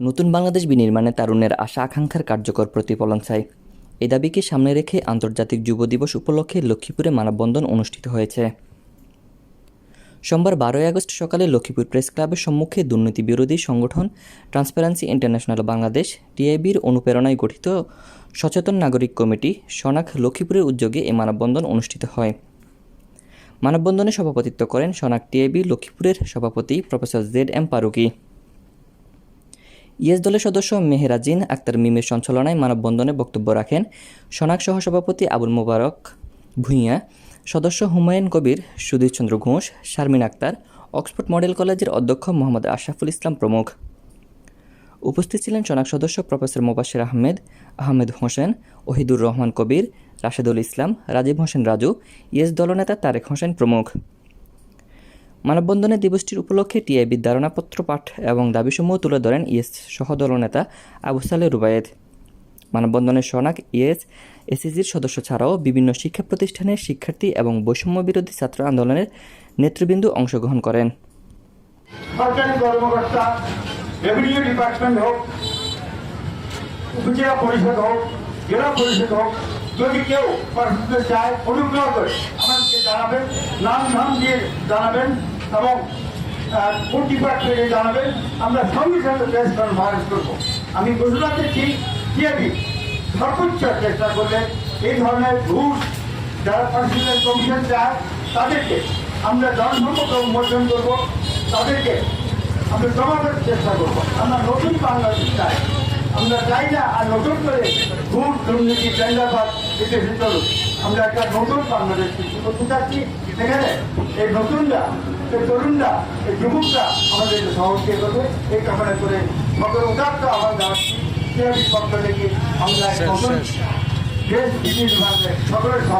নতুন বাংলাদেশ বিনির্মাণে তারুণের আশা, আকাঙ্ক্ষার কার্যকর প্রতিফলন চাই। এ দাবিকে সামনে রেখে আন্তর্জাতিক যুব দিবস উপলক্ষে লক্ষ্মীপুরে মানববন্ধন অনুষ্ঠিত হয়েছে। সোমবার বারোই আগস্ট সকালে লক্ষ্মীপুর প্রেস ক্লাবের সম্মুখে দুর্নীতি বিরোধী সংগঠন ট্রান্সপারেন্সি ইন্টারন্যাশনাল বাংলাদেশ, টিআইবির অনুপ্রেরণায় গঠিত সচেতন নাগরিক কমিটি সনাক লক্ষ্মীপুরের উদ্যোগে এই মানববন্ধন অনুষ্ঠিত হয়। মানববন্ধনে সভাপতিত্ব করেন সনাক টিআইবি লক্ষ্মীপুরের সভাপতি প্রফেসর জেড এম পারুকি। ইয়েস দলের সদস্য মেহেরাজিন আক্তার মিমের সঞ্চালনায় মানববন্ধনে বক্তব্য রাখেন সনাক সহসভাপতি আবুল মোবারক ভূঁইয়া, সদস্য হুমায়ুন কবির সুধীরচন্দ্র ঘোষ, শারমিন আক্তার, অক্সফোর্ড মডেল কলেজের অধ্যক্ষ মোহাম্মদ আশরাফুল ইসলাম প্রমুখ। উপস্থিত ছিলেন সনাক সদস্য প্রফেসর মোবাশির আহমেদ আহমেদ হোসেন, ওহিদুর রহমান কবির, রাশেদুল ইসলাম, রাজীব হোসেন রাজু, ইয়েস দলনেতা তারেক হোসেন প্রমুখ। মানববন্ধনে দিবসটির উপলক্ষে টিআইবির ধারণাপত্র পাঠ এবং দাবিসমূহ তুলে ধরেন ইয়েস সহদলনেতা আবু সালে রুবায়েদ। মানববন্ধনে সনাক ইয়েস এসিজির সদস্য ছাড়াও বিভিন্ন শিক্ষা প্রতিষ্ঠানের শিক্ষার্থী এবং বৈষম্য বিরোধী ছাত্র আন্দোলনের নেতৃবৃন্দ অংশগ্রহণ করেন। সরকারি কর্মকর্তা রেভিনিউ ডিপার্টমেন্ট হোক, উপজেলা পরিষদ হোক, জেলা পরিষদ হোক, যদি কেউ চায়, অনুগ্রহ করে আমাদেরকে জানাবেন নাম দিয়ে জানাবেন। এবং কোন ডিপার্টমেন্টে জানাবেন আমরা সঙ্গে সঙ্গে প্রেস কনফারেন্স করব। আমি ঘোষণা দিচ্ছি টিআবি সর্বোচ্চ চেষ্টা করলে এই ধরনের ঘুষ যারা পার্সোনাল কমিশন চায় তাদেরকে আমরা জনসম্পর্ক উন্মোচন করব, তাদেরকে আমরা জমানোর চেষ্টা করব। আমরা নতুন বাংলাদেশ চাই। আমরা চাই না আর নতুন করে ঘুষ, দুর্নীতি টেন্ডারবাদ এতে চলুক। আমরা একটা নতুন বাংলাদেশ সৃষ্টি করতে চাচ্ছি। সেখানে এই নতুনরা এই তরুণরা এই যুবকরা আমাদের শহরকে এগোবে এই কামনা করে সকল উদাত্ত আহ্বান জানাচ্ছি। পক্ষ থেকে? আমরা সকলের সহ